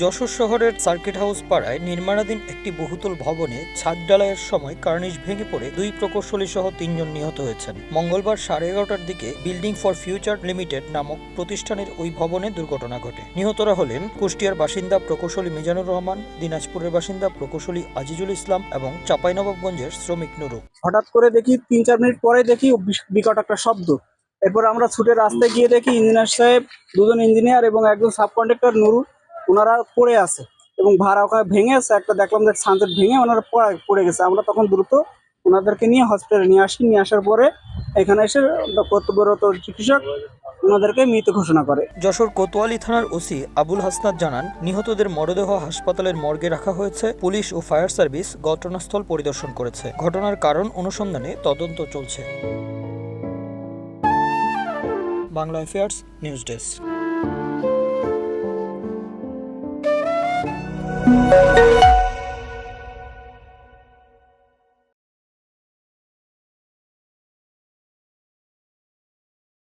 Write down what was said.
যশোর শহরের circuit house পাড়ায় নির্মাণাধীন একটি বহুতল ভবনে ছাদ ঢালাইয়ের সময় কার্নিশ ভেঙে পড়ে দুই প্রকৌশলী সহ তিনজন নিহত হয়েছেন। মঙ্গলবার সাড়ে এগারোটার দিকে বিল্ডিং ফর ফিউচার লিমিটেড নামক প্রতিষ্ঠানের ওই ভবনে দুর্ঘটনা ঘটে। নিহতরা হলেন কুষ্টিয়ার বাসিন্দা প্রকৌশলী মিজানুর রহমান, দিনাজপুরের বাসিন্দা প্রকৌশলী আজিজুল ইসলাম এবং চাঁপাইনবাবগঞ্জের শ্রমিক নুরু। হঠাৎ করে দেখি তিন চার মিনিট পরে দেখি বিকট একটা শব্দ। এরপর আমরা ছুটে রাস্তায় গিয়ে দেখি ইঞ্জিনিয়ার সাহেব, দুজন ইঞ্জিনিয়ার এবং একজন সাব কন্ট্রাক্টর নুরু। ওনারা পড়ে আছে এবং ভাড়া ওখানে ভেঙে একটা দেখলাম যে সানসেট ভেঙে ওনারা পড়ে- পড়ে গেছে। আমরা তখন দ্রুত ওনাদেরকে নিয়ে হসপিটালে নিয়ে আসি। নিয়ে আসার পরে এখানে এসে কর্তব্যরত চিকিৎসক ওনাদেরকে মৃত ঘোষণা করে। যশোর কোতোয়ালি থানার ওসি আবুল হাসনাত জানান, নিহতদের মরদেহ হাসপাতালের মর্গে রাখা হয়েছে। পুলিশ ও ফায়ার সার্ভিস ঘটনাস্থল পরিদর্শন করেছে। ঘটনার কারণ অনুসন্ধানে তদন্ত চলছে। Bangla affairs news desk. Thank you.